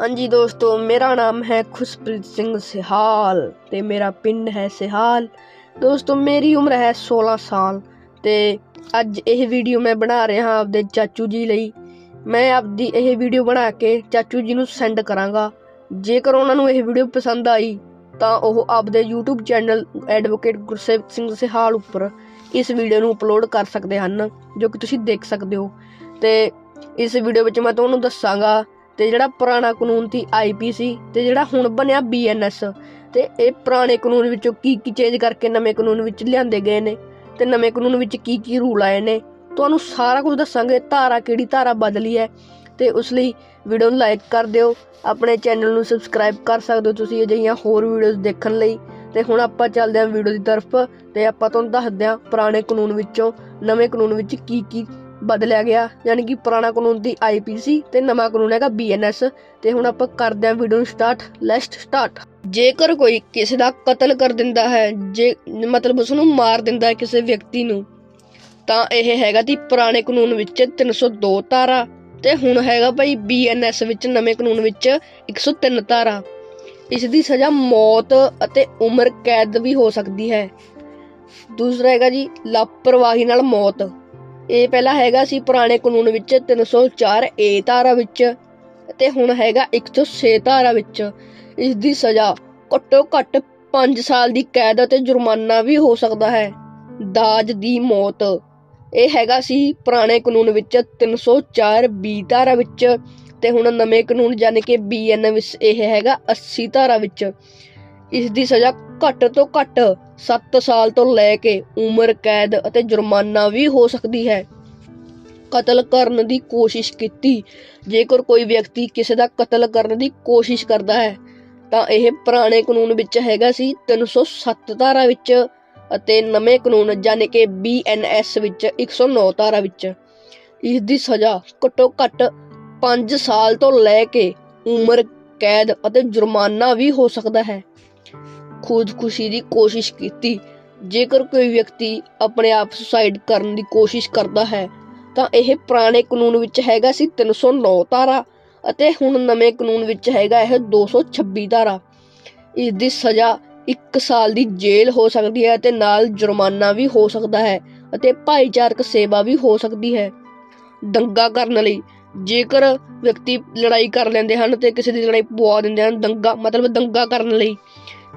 ਹਾਂਜੀ ਦੋਸਤੋ, ਮੇਰਾ ਨਾਮ ਹੈ ਖੁਸ਼ਪ੍ਰੀਤ ਸਿੰਘ ਸਿਹਾਲ ਤੇ ਮੇਰਾ ਪਿੰਡ ਹੈ ਸਿਹਾਲ। ਦੋਸਤੋ, ਮੇਰੀ ਉਮਰ ਹੈ 16 ਸਾਲ ਤੇ ਅੱਜ ਇਹ ਵੀਡੀਓ ਮੈਂ ਬਣਾ ਰਿਹਾ ਆਪਦੇ ਚਾਚੂ ਜੀ ਲਈ। ਮੈਂ ਆਪਦੀ ਇਹ ਵੀਡੀਓ ਬਣਾ ਕੇ ਚਾਚੂ ਜੀ ਨੂੰ ਸੈਂਡ ਕਰਾਂਗਾ। ਜੇਕਰ ਉਹਨਾਂ ਨੂੰ ਇਹ ਵੀਡੀਓ ਪਸੰਦ ਆਈ, ਤਾਂ ਉਹ ਆਪਦੇ YouTube channel advocate Gursevak Singh Sihal ਉੱਪਰ ਇਸ ਵੀਡੀਓ ਨੂੰ ਅਪਲੋਡ ਕਰ ਸਕਦੇ ਹਨ, ਜੋ ਕਿ ਤੁਸੀਂ ਦੇਖ ਸਕਦੇ ਹੋ। ਤੇ ਇਸ ਵੀਡੀਓ ਵਿੱਚ ਮੈਂ ਤੁਹਾਨੂੰ ਦੱਸਾਂਗਾ ਤੇ ਜਿਹੜਾ ਪੁਰਾਣਾ ਕਾਨੂੰਨ ਸੀ ਆਈਪੀਸੀ ਤੇ ਜਿਹੜਾ ਹੁਣ ਬਣਿਆ ਬੀਐਨਐਸ ਤੇ ਇਹ ਪੁਰਾਣੇ ਕਾਨੂੰਨ ਵਿੱਚੋਂ ਕੀ ਕੀ ਚੇਂਜ ਕਰਕੇ ਨਵੇਂ ਕਾਨੂੰਨ ਵਿੱਚ ਲਿਆਂਦੇ ਗਏ ਨੇ ਤੇ ਨਵੇਂ ਕਾਨੂੰਨ ਵਿੱਚ ਕੀ ਕੀ ਰੂਲ ਆਏ ਨੇ, ਤੁਹਾਨੂੰ ਸਾਰਾ ਕੁਝ ਦੱਸਾਂਗੇ, ਧਾਰਾ ਕਿਹੜੀ ਧਾਰਾ ਬਦਲੀ ਹੈ ਤੇ ਉਸ ਲਈ ਵੀਡੀਓ ਨੂੰ ਲਾਈਕ ਕਰ ਦਿਓ, ਆਪਣੇ ਚੈਨਲ ਨੂੰ ਸਬਸਕ੍ਰਾਈਬ ਕਰ ਸਕਦੇ ਹੋ ਤੁਸੀਂ ਅਜਿਹੀਆਂ ਹੋਰ ਵੀਡੀਓਜ਼ ਦੇਖਣ ਲਈ ਤੇ ਹੁਣ ਆਪਾਂ ਚੱਲਦੇ ਹਾਂ ਵੀਡੀਓ ਦੀ ਤਰਫ ਤੇ ਆਪਾਂ ਤੁਹਾਨੂੰ ਦੱਸਦੇ ਹਾਂ ਪੁਰਾਣੇ ਕਾਨੂੰਨ ਵਿੱਚੋਂ ਨਵੇਂ ਕਾਨੂੰਨ ਵਿੱਚ ਕੀ ਕੀ ਬਦਲਿਆ ਗਿਆ, ਯਾਨੀ ਕਿ ਪੁਰਾਣਾ ਕਾਨੂੰਨ ਦੀ ਆਈਪੀਸੀ ਤੇ ਨਵਾਂ ਕਾਨੂੰਨ ਹੈਗਾ ਬੀਐਨਐਸ ਤੇ ਹੁਣ ਆਪਾਂ ਕਰਦੇ ਹਾਂ ਵੀਡੀਓ ਨੂੰ ਸਟਾਰਟ ਲੈਟਸ ਸਟਾਰਟ ਜੇਕਰ ਕੋਈ ਕਿਸੇ ਦਾ ਕਤਲ ਕਰ ਦਿੰਦਾ ਹੈ, ਜੇ ਮਤਲਬ ਉਸ ਨੂੰ ਮਾਰ ਦਿੰਦਾ ਹੈ ਕਿਸੇ ਵਿਅਕਤੀ ਨੂੰ, ਤਾਂ ਇਹ ਹੈਗਾ ਦੀ ਪੁਰਾਣੇ ਕਾਨੂੰਨ ਵਿੱਚ 302 ਧਾਰਾ ਤੇ ਹੁਣ ਹੈਗਾ ਭਾਈ ਬੀਐਨਐਸ ਵਿੱਚ ਨਵੇਂ ਕਾਨੂੰਨ ਵਿੱਚ 103 ਧਾਰਾ। ਇਸ ਦੀ ਸਜ਼ਾ ਮੌਤ ਅਤੇ ਉਮਰ ਕੈਦ ਵੀ ਹੋ ਸਕਦੀ ਹੈ। ਦੂਸਰਾ ਹੈਗਾ ਜੀ ਲਾਪਰਵਾਹੀ ਨਾਲ ਮੌਤ। ਇਹ ਪਹਿਲਾਂ ਹੈਗਾ ਸੀ ਪੁਰਾਣੇ ਕਾਨੂੰਨ ਵਿੱਚ 304 ਏ ਧਾਰਾ ਵਿੱਚ ਤੇ ਹੁਣ ਹੈਗਾ 106 ਧਾਰਾ ਵਿੱਚ। ਇਸ ਦੀ ਸਜ਼ਾ ਘੱਟੋ ਘੱਟ 5 ਸਾਲ ਦੀ ਕੈਦ ਅਤੇ ਜੁਰਮਾਨਾ ਵੀ ਹੋ ਸਕਦਾ ਹੈ। ਦਾਜ ਦੀ ਮੌਤ। ਇਹ ਹੈਗਾ ਸੀ ਪੁਰਾਣੇ ਕਾਨੂੰਨ ਵਿੱਚ 304 ਬੀ ਧਾਰਾ ਵਿੱਚ ਤੇ ਹੁਣ ਨਵੇਂ ਕਾਨੂੰਨ ਜਾਨੀ ਕਿ ਬੀਐਨ ਵਿੱਚ ਇਹ ਹੈਗਾ 80 ਧਾਰਾ ਵਿੱਚ। ਇਸ ਦੀ ਸਜ਼ਾ ਘੱਟ ਤੋਂ ਘੱਟ 7 ਸਾਲ ਤੋਂ ਲੈ ਕੇ ਉਮਰ, ਕੈਦ ਅਤੇ ਜੁਰਮਾਨਾ ਵੀ ਹੋ ਸਕਦੀ ਹੈ। ਕਤਲ ਕਰਨ ਦੀ ਕੋਸ਼ਿਸ਼ ਕੀਤੀ। ਜੇਕਰ ਕੋਈ ਵਿਅਕਤੀ ਕਿਸੇ ਦਾ ਕਤਲ ਕਰਨ ਦੀ ਕੋਸ਼ਿਸ਼ ਕਰਦਾ ਹੈ, ਤਾਂ ਇਹ ਪੁਰਾਣੇ ਕਾਨੂੰਨ ਵਿੱਚ ਹੈਗਾ ਸੀ 307 ਧਾਰਾ ਵਿੱਚ ਅਤੇ ਨਵੇਂ ਕਾਨੂੰਨ ਜਾਨੀ ਕਿ ਬੀਐਨਐਸ ਵਿੱਚ 109 ਧਾਰਾ ਵਿੱਚ। ਇਸ ਦੀ ਸਜ਼ਾ ਘੱਟੋ ਘੱਟ 5 ਸਾਲ ਤੋਂ ਲੈ ਕੇ ਉਮਰ, ਕੈਦ ਅਤੇ ਜੁਰਮਾਨਾ ਵੀ ਹੋ ਸਕਦਾ ਹੈ। ਖੁਦਕੁਸ਼ੀ ਦੀ ਕੋਸ਼ਿਸ਼ ਕੀਤੀ। ਜੇਕਰ ਕੋਈ ਵਿਅਕਤੀ ਆਪਣੇ ਆਪ ਸੁਸਾਈਡ ਕਰਨ ਦੀ ਕੋਸ਼ਿਸ਼ ਕਰਦਾ ਹੈ, ਤਾਂ ਇਹ ਪੁਰਾਣੇ ਕਾਨੂੰਨ ਵਿੱਚ ਹੈਗਾ ਸੀ 309 ਧਾਰਾ ਅਤੇ ਹੁਣ ਨਵੇਂ ਕਾਨੂੰਨ ਵਿੱਚ ਹੈਗਾ ਇਹ 226 ਧਾਰਾ। ਇਸ ਦੀ ਸਜ਼ਾ 1 ਸਾਲ ਦੀ ਜੇਲ੍ਹ ਹੋ ਸਕਦੀ ਹੈ ਅਤੇ ਨਾਲ ਜੁਰਮਾਨਾ ਵੀ ਹੋ ਸਕਦਾ ਹੈ ਅਤੇ ਭਾਈਚਾਰਕ ਸੇਵਾ ਵੀ ਹੋ ਸਕਦੀ ਹੈ। ਦੰਗਾ ਕਰਨ ਲਈ ਜੇਕਰ ਵਿਅਕਤੀ ਲੜਾਈ ਕਰ ਲੈਂਦੇ ਹਨ ਤੇ ਕਿਸੇ ਦੀ ਲੜਾਈ ਪਵਾ ਦਿੰਦੇ ਹਨ, ਦੰਗਾ ਮਤਲਬ ਦੰਗਾ ਕਰਨ ਲਈ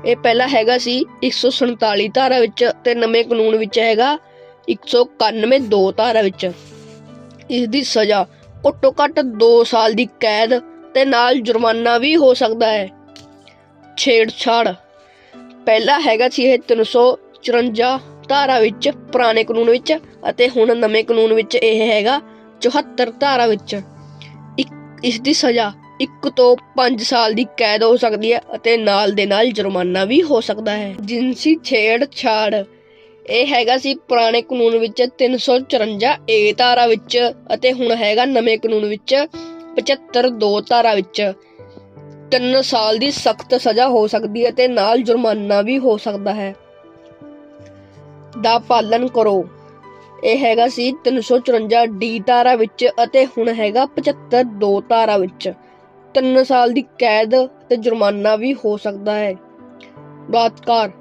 ਇਹ ਪਹਿਲਾ ਹੈਗਾ ਸੀ 147 ਧਾਰਾ ਵਿੱਚ ਤੇ ਨਵੇਂ ਕਾਨੂੰਨ ਵਿੱਚ ਹੈਗਾ 191 ਦੋ ਧਾਰਾ ਵਿੱਚ। ਇਸ ਦੀ ਸਜ਼ਾ ਘੱਟੋ ਘੱਟ 2 ਸਾਲ ਦੀ ਕੈਦ ਤੇ ਨਾਲ ਜੁਰਮਾਨਾ ਵੀ ਹੋ ਸਕਦਾ ਹੈ। ਛੇੜਛਾੜ। ਪਹਿਲਾ ਹੈਗਾ ਸੀ ਇਹ 354 ਧਾਰਾ ਵਿੱਚ ਪੁਰਾਣੇ ਕਾਨੂੰਨ ਵਿੱਚ ਅਤੇ ਹੁਣ ਨਵੇਂ ਕਾਨੂੰਨ ਵਿੱਚ ਇਹ ਹੈਗਾ 74 ਧਾਰਾ ਵਿੱਚ। ਇੱਕ ਇਸ ਦੀ ਸਜ਼ਾ 1 ਤੋਂ 5 ਸਾਲ ਦੀ ਕੈਦ ਹੋ ਸਕਦੀ ਹੈ ਅਤੇ ਨਾਲ ਦੇ ਨਾਲ ਜੁਰਮਾਨਾ ਵੀ ਹੋ ਸਕਦਾ ਹੈ। ਜਿਨਸੀ ਛੇੜਛਾੜ ਇਹ ਹੈਗਾ ਸੀ ਪੁਰਾਣੇ ਕਾਨੂੰਨ ਵਿੱਚ 354 ਏ ਧਾਰਾ ਵਿੱਚ ਅਤੇ ਹੁਣ ਹੈਗਾ ਨਵੇਂ ਕਾਨੂੰਨ ਵਿੱਚ 75 ਦੋ ਧਾਰਾ ਵਿੱਚ। 3 ਸਾਲ ਦੀ ਸਖਤ ਸਜ਼ਾ ਹੋ ਸਕਦੀ ਹੈ ਤੇ ਨਾਲ ਜੁਰਮਾਨਾ ਵੀ ਹੋ ਸਕਦਾ ਹੈ। ਦਾ ਪਾਲਨ ਕਰੋ। ਇਹ ਹੈਗਾ ਸੀ 354 ਡੀ ਧਾਰਾ ਵਿੱਚ ਅਤੇ ਹੁਣ ਹੈਗਾ 75 ਦੋ ਧਾਰਾ ਵਿੱਚ। 3 ਸਾਲ ਦੀ ਕੈਦ ਤੇ ਜੁਰਮਾਨਾ ਵੀ ਹੋ ਸਕਦਾ ਹੈ। ਬਲਾਤਕਾਰ।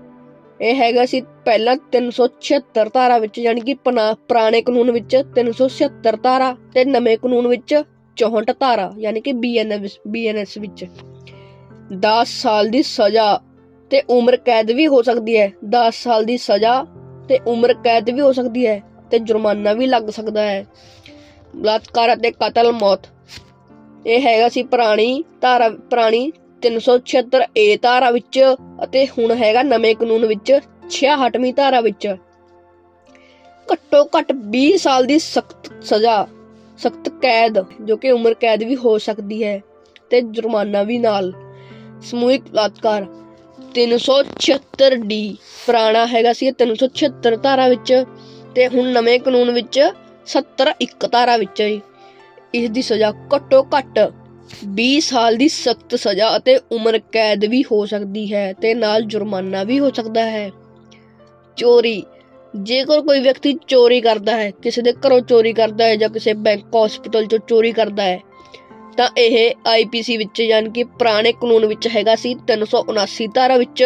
ਇਹ ਹੈਗਾ ਸੀ ਪਹਿਲਾਂ 376 ਧਾਰਾ ਵਿੱਚ, ਯਾਨੀ ਕਿ ਪਨਾ- ਪੁਰਾਣੇ ਕਾਨੂੰਨ ਵਿੱਚ 376 ਧਾਰਾ ਤੇ ਨਵੇਂ ਕਾਨੂੰਨ ਵਿੱਚ 64 ਧਾਰਾ, ਯਾਨੀ ਕਿ ਬੀਐਨਐਸ ਬੀਐਨਐਸ ਵਿੱਚ 10 ਸਾਲ ਦੀ ਸਜ਼ਾ ਤੇ ਉਮਰ ਕੈਦ ਵੀ ਹੋ ਸਕਦੀ ਹੈ। 10 ਸਾਲ ਦੀ ਸਜ਼ਾ ਤੇ ਉਮਰ ਕੈਦ ਵੀ ਹੋ ਸਕਦੀ ਹੈ ਤੇ ਜੁਰਮਾਨਾ ਵੀ ਲੱਗ ਸਕਦਾ ਹੈ। ਬਲਾਤਕਾਰ ਅਤੇ ਕਤਲ ਮੌਤ ਇਹ ਹੈਗਾ ਸੀ ਪੁਰਾਣੀ ਧਾਰਾ, ਪੁਰਾਣੀ 376 ਏ ਧਾਰਾ ਵਿੱਚ ਅਤੇ ਹੁਣ ਹੈਗਾ ਨਵੇਂ ਕਾਨੂੰਨ ਵਿੱਚ 66ਵੀਂ ਧਾਰਾ ਵਿੱਚ। ਘੱਟੋ ਘੱਟ 20 ਸਾਲ ਦੀ ਸਖਤ ਸਜ਼ਾ, ਸਖਤ ਕੈਦ, ਜੋ ਕਿ ਉਮਰ ਕੈਦ ਵੀ ਹੋ ਸਕਦੀ ਹੈ ਤੇ ਜੁਰਮਾਨਾ ਵੀ ਨਾਲ। ਸਮੂਹਿਕ ਬਲਾਤਕਾਰ 376 ਡੀ ਪੁਰਾਣਾ ਹੈਗਾ ਸੀ ਇਹ 376 ਧਾਰਾ ਵਿੱਚ ਤੇ ਹੁਣ ਨਵੇਂ ਕਾਨੂੰਨ ਵਿੱਚ 70 ਇੱਕ ਧਾਰਾ ਵਿੱਚ ਹੈ। ਇਸ ਦੀ ਸਜ਼ਾ ਘੱਟੋ ਘੱਟ 20 ਸਾਲ ਦੀ ਸਖਤ ਸਜ਼ਾ ਅਤੇ ਉਮਰ ਕੈਦ ਵੀ ਹੋ ਸਕਦੀ ਹੈ ਤੇ ਨਾਲ ਜੁਰਮਾਨਾ ਵੀ ਹੋ ਸਕਦਾ ਹੈ। ਚੋਰੀ, ਜੇਕਰ ਕੋਈ ਵਿਅਕਤੀ ਚੋਰੀ ਕਰਦਾ ਹੈ, ਕਿਸੇ ਦੇ ਘਰੋਂ ਚੋਰੀ ਕਰਦਾ ਹੈ ਜਾਂ ਕਿਸੇ ਬੈਂਕ ਹਸਪੀਟਲ ਚੋਂ ਚੋਰੀ ਕਰਦਾ ਹੈ, ਤਾਂ ਇਹ ਆਈਪੀਸੀ ਵਿੱਚ ਯਾਨੀ ਕਿ ਪੁਰਾਣੇ ਕਾਨੂੰਨ ਵਿੱਚ ਹੈਗਾ ਸੀ 379 ਧਾਰਾ ਵਿੱਚ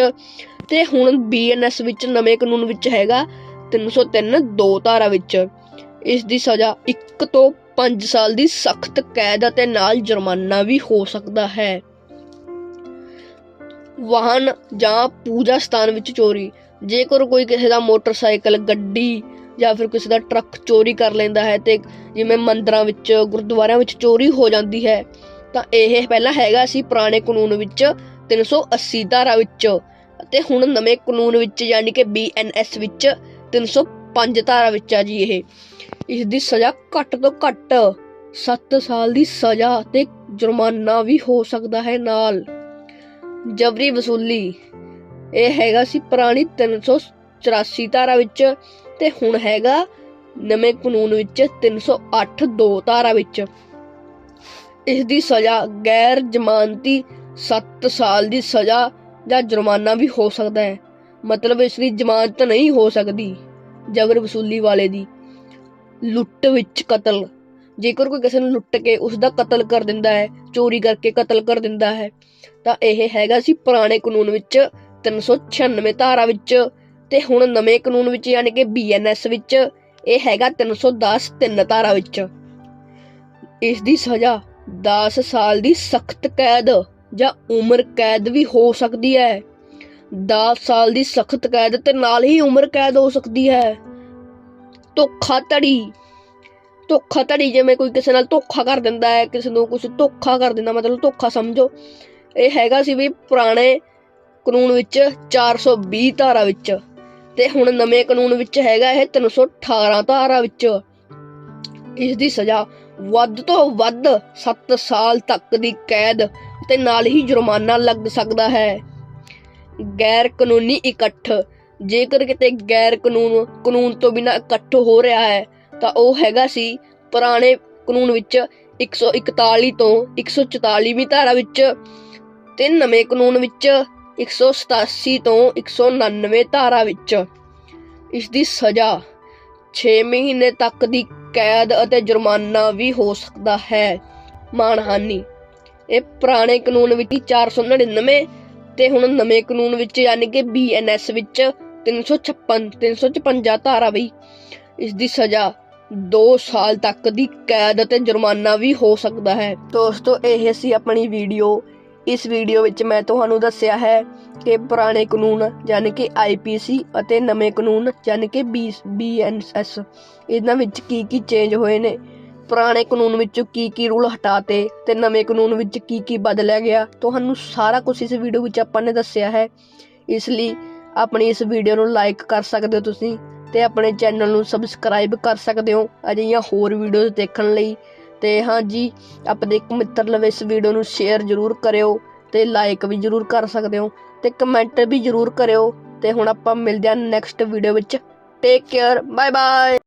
ਤੇ ਹੁਣ ਬੀਐਨਐਸ ਵਿੱਚ ਨਵੇਂ ਕਾਨੂੰਨ ਵਿੱਚ ਹੈਗਾ 303 ਦੋ ਧਾਰਾ ਵਿੱਚ। ਇਸ ਦੀ ਸਜ਼ਾ 1 ਤੋਂ 5 ਸਾਲ ਦੀ ਸਖਤ ਕੈਦ ਅਤੇ ਨਾਲ ਜੁਰਮਾਨਾ ਵੀ ਹੋ ਸਕਦਾ ਹੈ। ਵਾਹਨ ਜਾਂ ਪੂਜਾ ਸਥਾਨ ਵਿੱਚ ਚੋਰੀ। ਜੇਕਰ ਕੋਈ ਕਿਸੇ ਦਾ ਮੋਟਰਸਾਈਕਲ, ਗੱਡੀ ਜਾਂ ਫਿਰ ਕਿਸੇ ਦਾ ਟਰੱਕ ਚੋਰੀ ਕਰ ਲੈਂਦਾ ਹੈ ਤੇ ਜਿਵੇਂ ਮੰਦਰਾਂ ਵਿੱਚ, ਗੁਰਦੁਆਰਿਆਂ ਵਿੱਚ ਚੋਰੀ ਹੋ ਜਾਂਦੀ ਹੈ, ਤਾਂ ਇਹ ਪਹਿਲਾਂ ਹੈਗਾ ਸੀ ਪੁਰਾਣੇ ਕਾਨੂੰਨ ਵਿੱਚ 380 ਧਾਰਾ ਵਿੱਚ ਅਤੇ ਹੁਣ ਨਵੇਂ ਕਾਨੂੰਨ ਵਿੱਚ ਯਾਨੀ ਕਿ ਬੀਐਨਐਸ ਵਿੱਚ ਪੰਜ ਧਾਰਾ ਵਿੱਚ ਆ ਜੀ ਇਹ। ਇਸ ਦੀ ਸਜ਼ਾ ਘੱਟ ਤੋਂ ਘੱਟ 7 ਸਾਲ ਦੀ ਸਜ਼ਾ ਤੇ ਜੁਰਮਾਨਾ ਵੀ ਹੋ ਸਕਦਾ ਹੈ ਨਾਲ। ਜਬਰੀ ਵਸੂਲੀ, ਇਹ ਹੈਗਾ ਸੀ ਪੁਰਾਣੀ 384 ਧਾਰਾ ਵਿੱਚ ਤੇ ਹੁਣ ਹੈਗਾ ਨਵੇਂ ਕਾਨੂੰਨ ਵਿੱਚ 308 ਦੋ ਧਾਰਾ ਵਿੱਚ। ਇਸ ਦੀ ਸਜ਼ਾ ਗੈਰ ਜ਼ਮਾਨਤੀ 7 ਸਾਲ ਦੀ ਸਜ਼ਾ ਜਾਂ ਜੁਰਮਾਨਾ ਵੀ ਹੋ ਸਕਦਾ ਹੈ। ਮਤਲਬ ਇਸ ਦੀ ਜ਼ਮਾਨਤ ਨਹੀਂ ਹੋ ਸਕਦੀ। ਜਬਰ ਵਸੂਲੀ ਵਾਲੇ ਦੀ ਲੁੱਟ ਵਿੱਚ ਕਤਲ। ਜੇਕਰ ਕੋਈ ਕਿਸੇ ਨੂੰ ਲੁੱਟ ਕੇ ਉਸ ਦਾ ਕਤਲ ਕਰ ਦਿੰਦਾ ਹੈ, ਚੋਰੀ ਕਰਕੇ ਕਤਲ ਕਰ ਦਿੰਦਾ ਹੈ, ਤਾਂ ਇਹ ਹੈਗਾ ਸੀ ਪੁਰਾਣੇ ਕਾਨੂੰਨ ਵਿੱਚ 396 ਧਾਰਾ ਵਿੱਚ ਤੇ ਹੁਣ ਨਵੇਂ ਕਾਨੂੰਨ ਵਿੱਚ ਯਾਨੀ ਕਿ ਬੀਐਨਐਸ ਵਿੱਚ ਇਹ ਹੈਗਾ 310 ਤਿੰਨ ਧਾਰਾ ਵਿੱਚ। ਇਸ ਦੀ ਸਜ਼ਾ 10 ਸਾਲ ਦੀ ਸਖਤ ਕੈਦ ਜਾਂ ਉਮਰ ਕੈਦ ਵੀ ਹੋ ਸਕਦੀ ਹੈ। 10 ਸਾਲ ਦੀ ਸਖਤ ਕੈਦ ਤੇ ਨਾਲ ਹੀ ਉਮਰ ਕੈਦ ਹੋ ਸਕਦੀ ਹੈ। ਧੋਖਾਧੜੀ ਧੋਖਾਧੜੀ ਜਿਵੇਂ ਕੋਈ ਕਿਸੇ ਨਾਲ ਧੋਖਾ ਕਰ ਦਿੰਦਾ ਹੈ, ਕਿਸੇ ਨੂੰ ਕੁਝ ਧੋਖਾ ਕਰ ਦਿੰਦਾ, ਮਤਲਬ ਧੋਖਾ ਸਮਝੋ। ਇਹ ਹੈਗਾ ਸੀ ਵੀ ਪੁਰਾਣੇ ਕਾਨੂੰਨ ਵਿੱਚ 420 ਧਾਰਾ ਵਿੱਚ ਤੇ ਹੁਣ ਨਵੇਂ ਕਾਨੂੰਨ ਵਿੱਚ ਹੈਗਾ ਇਹ 318 ਧਾਰਾ ਵਿੱਚ। ਇਸ ਦੀ ਸਜ਼ਾ ਵੱਧ ਤੋਂ ਵੱਧ 7 ਸਾਲ ਤੱਕ ਦੀ ਕੈਦ ਤੇ ਨਾਲ ਹੀ ਜੁਰਮਾਨਾ ਲੱਗ ਸਕਦਾ ਹੈ। ਗੈਰ ਕਾਨੂੰਨੀ ਇਕੱਠ। ਜੇਕਰ ਕਿਤੇ ਗੈਰ ਕਾਨੂੰਨ ਕਾਨੂੰਨ ਤੋਂ ਬਿਨਾਂ ਇਕੱਠ ਹੋ ਰਿਹਾ ਹੈ, ਤਾਂ ਉਹ ਹੈਗਾ ਸੀ ਪੁਰਾਣੇ ਕਾਨੂੰਨ ਵਿੱਚ 141 ਤੋਂ 144ਵੀਂ ਧਾਰਾ ਵਿੱਚ ਤੇ ਨਵੇਂ ਕਾਨੂੰਨ ਵਿੱਚ 187 ਤੋਂ 199 ਧਾਰਾ ਵਿੱਚ। ਇਸ ਦੀ ਸਜ਼ਾ 6 ਮਹੀਨੇ ਤੱਕ ਦੀ ਕੈਦ ਅਤੇ ਜੁਰਮਾਨਾ ਵੀ ਹੋ ਸਕਦਾ ਹੈ। ਮਾਨਹਾਨੀ ਇਹ ਪੁਰਾਣੇ ਕਾਨੂੰਨ ਵਿੱਚ 499 ਤੇ ਹੁਣ ਨਵੇਂ ਕਾਨੂੰਨ ਵਿੱਚ ਯਾਨੀ ਕਿ ਬੀਐਨਐਸ ਵਿੱਚ 356 356 ਧਾਰਾ ਵੀ ਇਸ ਦੀ ਸਜ਼ਾ 2 ਸਾਲ ਤੱਕ ਦੀ ਕੈਦ ਅਤੇ ਜੁਰਮਾਨਾ ਵੀ ਹੋ ਸਕਦਾ ਹੈ। ਦੋਸਤੋ, ਇਹ ਸੀ ਆਪਣੀ ਵੀਡੀਓ। ਇਸ ਵੀਡੀਓ ਵਿੱਚ ਮੈਂ ਤੁਹਾਨੂੰ ਦੱਸਿਆ ਹੈ ਕਿ ਪੁਰਾਣੇ ਕਾਨੂੰਨ ਯਾਨੀ ਕਿ ਆਈਪੀਸੀ ਅਤੇ ਨਵੇਂ ਕਾਨੂੰਨ ਯਾਨੀ ਕਿ ਬੀਐਨਐਸ ਇਹਨਾਂ ਵਿੱਚ ਕੀ ਕੀ ਚੇਂਜ ਹੋਏ ਨੇ। ਪੁਰਾਣੇ ਕਾਨੂੰਨ ਵਿੱਚੋਂ ਕੀ ਕੀ ਰੂਲ ਹਟਾਤੇ ਤੇ ਨਵੇਂ ਕਾਨੂੰਨ ਵਿੱਚ ਕੀ ਕੀ ਬਦਲਿਆ ਗਿਆ, ਤੁਹਾਨੂੰ ਸਾਰਾ ਕੁਝ ਇਸ ਵੀਡੀਓ ਵਿੱਚ ਆਪਾਂ ਨੇ ਦੱਸਿਆ ਹੈ। ਇਸ ਲਈ ਆਪਣੀ ਇਸ ਵੀਡੀਓ ਨੂੰ ਲਾਈਕ ਕਰ ਸਕਦੇ ਹੋ ਤੁਸੀਂ ਤੇ ਆਪਣੇ ਚੈਨਲ ਨੂੰ ਸਬਸਕ੍ਰਾਈਬ ਕਰ ਸਕਦੇ ਹੋ ਅਜਿਹੀਆਂ ਹੋਰ ਵੀਡੀਓਜ਼ ਦੇਖਣ ਲਈ। ਤੇ ਹਾਂ ਜੀ, ਆਪਣੇ ਇੱਕ ਮਿੱਤਰ ਲਵੇ ਇਸ ਵੀਡੀਓ ਨੂੰ ਸ਼ੇਅਰ ਜ਼ਰੂਰ ਕਰਿਓ ਤੇ ਲਾਈਕ ਵੀ ਜ਼ਰੂਰ ਕਰ ਸਕਦੇ ਹੋ ਤੇ ਕਮੈਂਟ ਵੀ ਜ਼ਰੂਰ ਕਰਿਓ ਤੇ ਹੁਣ ਆਪਾਂ ਮਿਲਦੇ ਹਾਂ ਨੈਕਸਟ ਵੀਡੀਓ ਵਿੱਚ। Take care bye bye